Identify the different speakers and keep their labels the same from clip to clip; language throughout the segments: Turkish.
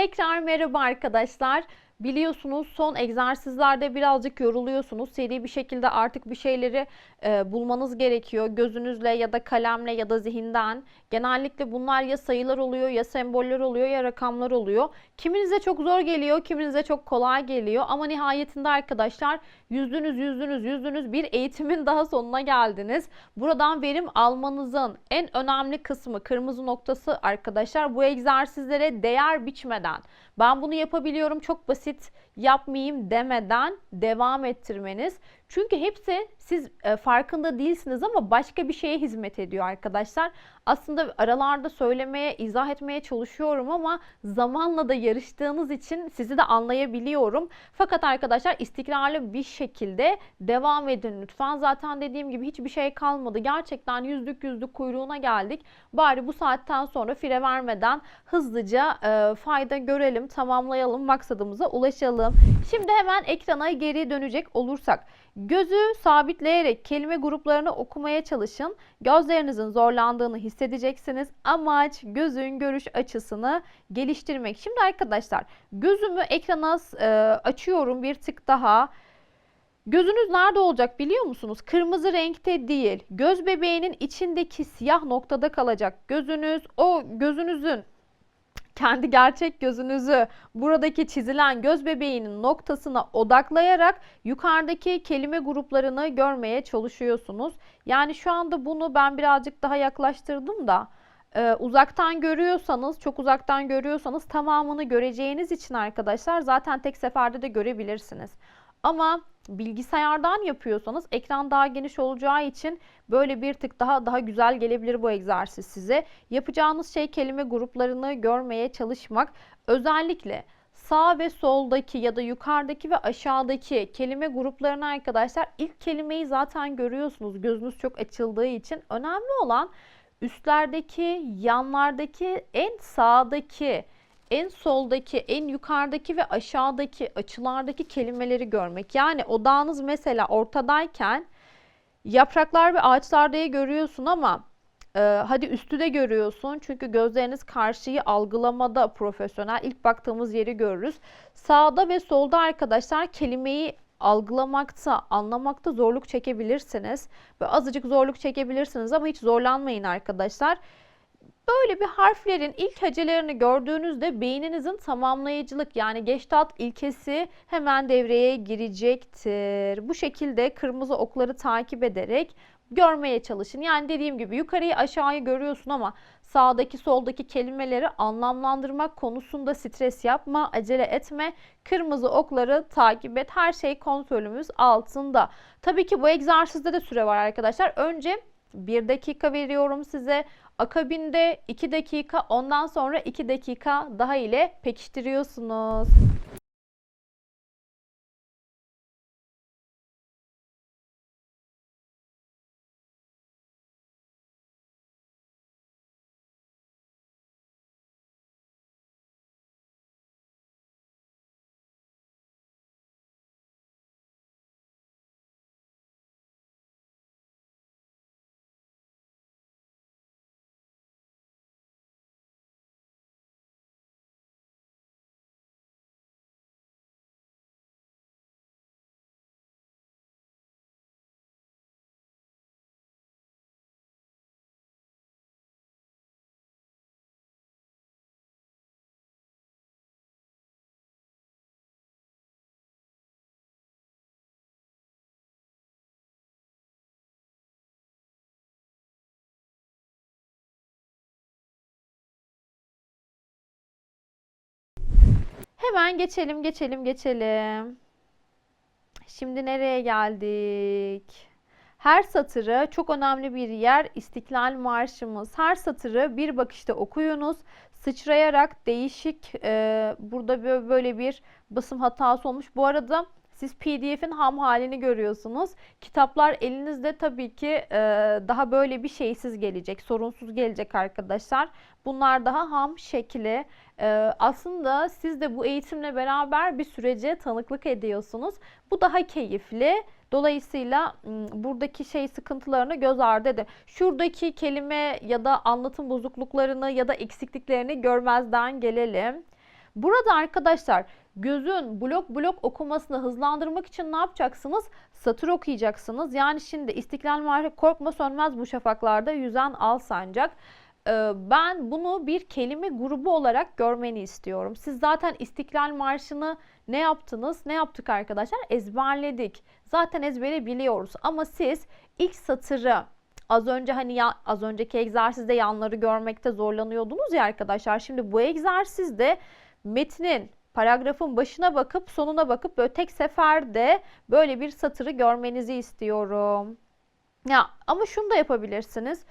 Speaker 1: Tekrar merhaba arkadaşlar. Biliyorsunuz son egzersizlerde birazcık yoruluyorsunuz. Seri bir şekilde artık bir şeyleri e, bulmanız gerekiyor. Gözünüzle ya da kalemle ya da zihinden. Genellikle bunlar ya sayılar oluyor ya semboller oluyor ya rakamlar oluyor. Kiminize çok zor geliyor, kiminize çok kolay geliyor. Ama nihayetinde arkadaşlar yüzdünüz, yüzdünüz, yüzdünüz bir eğitimin daha sonuna geldiniz. Buradan verim almanızın en önemli kısmı kırmızı noktası arkadaşlar bu egzersizlere değer biçmeden ben bunu yapabiliyorum çok basit yapmayayım demeden devam ettirmeniz. Çünkü hepsi siz e, farkında değilsiniz ama başka bir şeye hizmet ediyor arkadaşlar. Aslında aralarda söylemeye, izah etmeye çalışıyorum ama zamanla da yarıştığınız için sizi de anlayabiliyorum. Fakat arkadaşlar istikrarlı bir şekilde devam edin lütfen. Zaten dediğim gibi hiçbir şey kalmadı. Gerçekten yüzlük yüzlük kuyruğuna geldik. Bari bu saatten sonra fire vermeden hızlıca e, fayda görelim, tamamlayalım, maksadımıza ulaşalım. Şimdi hemen ekrana geri dönecek olursak. Gözü sabitleyerek kelime gruplarını okumaya çalışın. Gözlerinizin zorlandığını hissedeceksiniz. Amaç gözün görüş açısını geliştirmek. Şimdi arkadaşlar gözümü ekrana e, açıyorum bir tık daha. Gözünüz nerede olacak biliyor musunuz? Kırmızı renkte değil. Göz bebeğinin içindeki siyah noktada kalacak. Gözünüz o gözünüzün kendi gerçek gözünüzü buradaki çizilen göz bebeğinin noktasına odaklayarak yukarıdaki kelime gruplarını görmeye çalışıyorsunuz. Yani şu anda bunu ben birazcık daha yaklaştırdım da e, uzaktan görüyorsanız, çok uzaktan görüyorsanız tamamını göreceğiniz için arkadaşlar zaten tek seferde de görebilirsiniz. Ama bilgisayardan yapıyorsanız ekran daha geniş olacağı için böyle bir tık daha daha güzel gelebilir bu egzersiz size. Yapacağınız şey kelime gruplarını görmeye çalışmak. Özellikle sağ ve soldaki ya da yukarıdaki ve aşağıdaki kelime gruplarını arkadaşlar ilk kelimeyi zaten görüyorsunuz. Gözünüz çok açıldığı için önemli olan üstlerdeki, yanlardaki, en sağdaki en soldaki, en yukarıdaki ve aşağıdaki açılardaki kelimeleri görmek. Yani odağınız mesela ortadayken yapraklar ve ağaçlarda görüyorsun ama e, hadi üstü de görüyorsun. Çünkü gözleriniz karşıyı algılamada profesyonel. İlk baktığımız yeri görürüz. Sağda ve solda arkadaşlar kelimeyi algılamakta, anlamakta zorluk çekebilirsiniz. Ve azıcık zorluk çekebilirsiniz ama hiç zorlanmayın arkadaşlar. Böyle bir harflerin ilk hecelerini gördüğünüzde beyninizin tamamlayıcılık yani Gestalt ilkesi hemen devreye girecektir. Bu şekilde kırmızı okları takip ederek görmeye çalışın. Yani dediğim gibi yukarıyı aşağıyı görüyorsun ama sağdaki soldaki kelimeleri anlamlandırmak konusunda stres yapma, acele etme. Kırmızı okları takip et. Her şey kontrolümüz altında. Tabii ki bu egzersizde de süre var arkadaşlar. Önce 1 dakika veriyorum size. Akabinde 2 dakika ondan sonra 2 dakika daha ile pekiştiriyorsunuz. Hemen geçelim, geçelim, geçelim. Şimdi nereye geldik? Her satırı çok önemli bir yer İstiklal Marşımız. Her satırı bir bakışta okuyunuz. Sıçrayarak değişik e, burada böyle bir basım hatası olmuş. Bu arada siz PDF'in ham halini görüyorsunuz. Kitaplar elinizde tabii ki e, daha böyle bir şeysiz gelecek, sorunsuz gelecek arkadaşlar. Bunlar daha ham şekli. E, aslında siz de bu eğitimle beraber bir sürece tanıklık ediyorsunuz. Bu daha keyifli. Dolayısıyla buradaki şey sıkıntılarını göz ardı edin. Şuradaki kelime ya da anlatım bozukluklarını ya da eksikliklerini görmezden gelelim. Burada arkadaşlar gözün blok blok okumasını hızlandırmak için ne yapacaksınız? Satır okuyacaksınız. Yani şimdi İstiklal Marşı korkma sönmez bu şafaklarda yüzen al sancak. Ee, Ben bunu bir kelime grubu olarak görmeni istiyorum. Siz zaten İstiklal Marşı'nı ne yaptınız? Ne yaptık arkadaşlar? Ezberledik. Zaten ezbere biliyoruz. Ama siz ilk satırı az önce hani ya, az önceki egzersizde yanları görmekte zorlanıyordunuz ya arkadaşlar. Şimdi bu egzersizde metnin paragrafın başına bakıp sonuna bakıp böyle tek seferde böyle bir satırı görmenizi istiyorum. Ya ama şunu da yapabilirsiniz.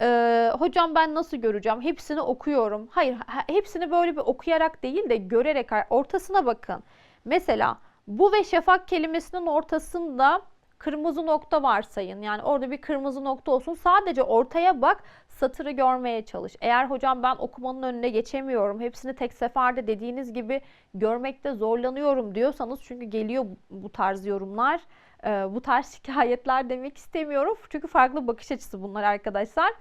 Speaker 1: Ee, hocam ben nasıl göreceğim? Hepsini okuyorum. Hayır, ha- hepsini böyle bir okuyarak değil de görerek ortasına bakın. Mesela bu ve şafak kelimesinin ortasında kırmızı nokta varsayın. Yani orada bir kırmızı nokta olsun. Sadece ortaya bak, satırı görmeye çalış. Eğer hocam ben okumanın önüne geçemiyorum, hepsini tek seferde dediğiniz gibi görmekte zorlanıyorum diyorsanız çünkü geliyor bu tarz yorumlar, e, bu tarz şikayetler demek istemiyorum. Çünkü farklı bakış açısı bunlar arkadaşlar.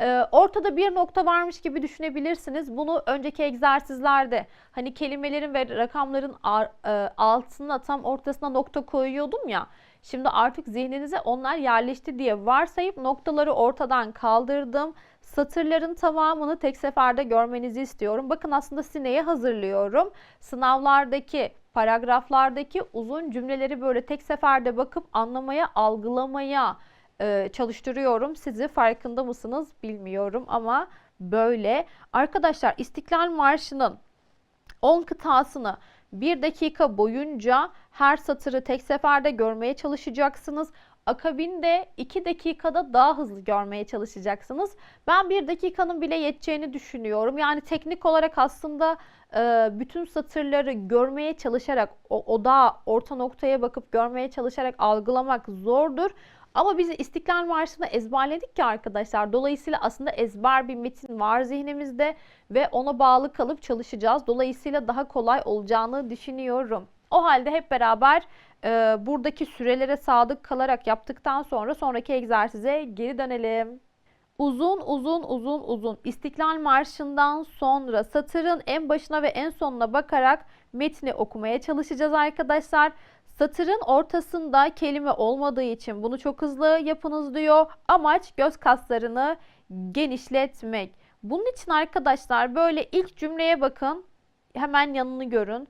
Speaker 1: E, Ortada bir nokta varmış gibi düşünebilirsiniz. Bunu önceki egzersizlerde hani kelimelerin ve rakamların ar- e, altına tam ortasına nokta koyuyordum ya. Şimdi artık zihninize onlar yerleşti diye varsayıp noktaları ortadan kaldırdım. Satırların tamamını tek seferde görmenizi istiyorum. Bakın aslında sineye hazırlıyorum. Sınavlardaki, paragraflardaki uzun cümleleri böyle tek seferde bakıp anlamaya, algılamaya e, çalıştırıyorum. Sizi farkında mısınız bilmiyorum ama böyle. Arkadaşlar İstiklal Marşı'nın 10 kıtasını bir dakika boyunca her satırı tek seferde görmeye çalışacaksınız. Akabinde 2 dakikada daha hızlı görmeye çalışacaksınız. Ben 1 dakikanın bile yeteceğini düşünüyorum. Yani teknik olarak aslında e, bütün satırları görmeye çalışarak, o odağa, orta noktaya bakıp görmeye çalışarak algılamak zordur. Ama biz İstiklal Marşı'nı ezberledik ki arkadaşlar. Dolayısıyla aslında ezber bir metin var zihnimizde ve ona bağlı kalıp çalışacağız. Dolayısıyla daha kolay olacağını düşünüyorum. O halde hep beraber e, buradaki sürelere sadık kalarak yaptıktan sonra sonraki egzersize geri dönelim. Uzun uzun uzun uzun İstiklal Marşı'ndan sonra satırın en başına ve en sonuna bakarak metni okumaya çalışacağız arkadaşlar. Satırın ortasında kelime olmadığı için bunu çok hızlı yapınız diyor. Amaç göz kaslarını genişletmek. Bunun için arkadaşlar böyle ilk cümleye bakın. Hemen yanını görün.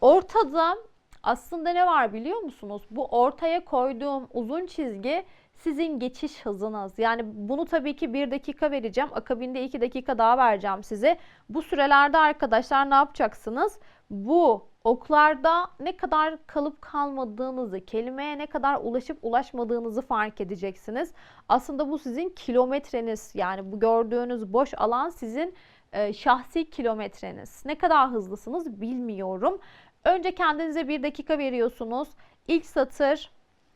Speaker 1: Ortada aslında ne var biliyor musunuz? Bu ortaya koyduğum uzun çizgi sizin geçiş hızınız. Yani bunu tabii ki bir dakika vereceğim. Akabinde iki dakika daha vereceğim size. Bu sürelerde arkadaşlar ne yapacaksınız? Bu oklarda ne kadar kalıp kalmadığınızı, kelimeye ne kadar ulaşıp ulaşmadığınızı fark edeceksiniz. Aslında bu sizin kilometreniz. Yani bu gördüğünüz boş alan sizin e, şahsi kilometreniz. Ne kadar hızlısınız bilmiyorum. Önce kendinize bir dakika veriyorsunuz. İlk satır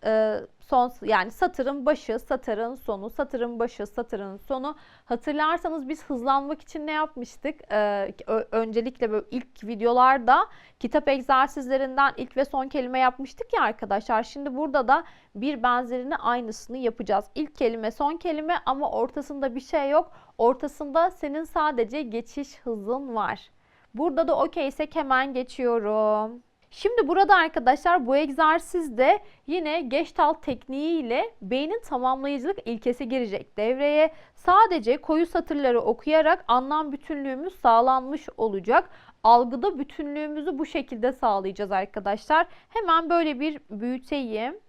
Speaker 1: e, son yani satırın başı, satırın sonu, satırın başı, satırın sonu. Hatırlarsanız biz hızlanmak için ne yapmıştık? E, ö- öncelikle böyle ilk videolarda kitap egzersizlerinden ilk ve son kelime yapmıştık ya arkadaşlar. Şimdi burada da bir benzerini aynısını yapacağız. İlk kelime, son kelime ama ortasında bir şey yok. Ortasında senin sadece geçiş hızın var. Burada da okeysek hemen geçiyorum. Şimdi burada arkadaşlar bu egzersizde yine Gestalt tekniği ile beynin tamamlayıcılık ilkesi girecek devreye. Sadece koyu satırları okuyarak anlam bütünlüğümüz sağlanmış olacak. Algıda bütünlüğümüzü bu şekilde sağlayacağız arkadaşlar. Hemen böyle bir büyüteyim.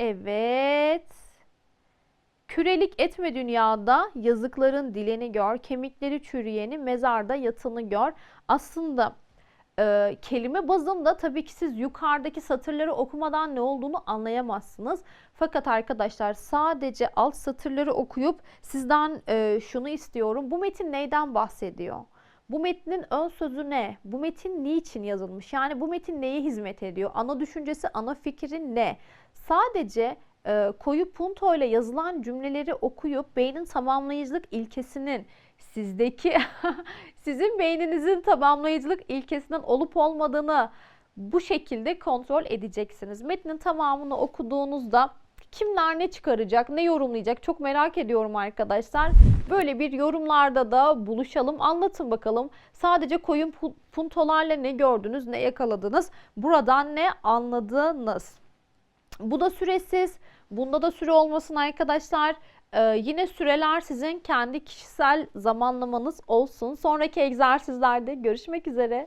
Speaker 1: Evet. Kürelik etme dünyada yazıkların dileni gör, kemikleri çürüyeni mezarda yatını gör. Aslında e, kelime bazında tabii ki siz yukarıdaki satırları okumadan ne olduğunu anlayamazsınız. Fakat arkadaşlar sadece alt satırları okuyup sizden e, şunu istiyorum. Bu metin neyden bahsediyor? Bu metnin ön sözü ne? Bu metin niçin yazılmış? Yani bu metin neye hizmet ediyor? Ana düşüncesi, ana fikri ne? Sadece e, koyu punto ile yazılan cümleleri okuyup beynin tamamlayıcılık ilkesinin sizdeki sizin beyninizin tamamlayıcılık ilkesinden olup olmadığını bu şekilde kontrol edeceksiniz. Metnin tamamını okuduğunuzda Kimler ne çıkaracak, ne yorumlayacak çok merak ediyorum arkadaşlar. Böyle bir yorumlarda da buluşalım. Anlatın bakalım. Sadece koyun pu- puntolarla ne gördünüz, ne yakaladınız? Buradan ne anladınız? Bu da süresiz. Bunda da süre olmasın arkadaşlar. Ee, yine süreler sizin kendi kişisel zamanlamanız olsun. Sonraki egzersizlerde görüşmek üzere.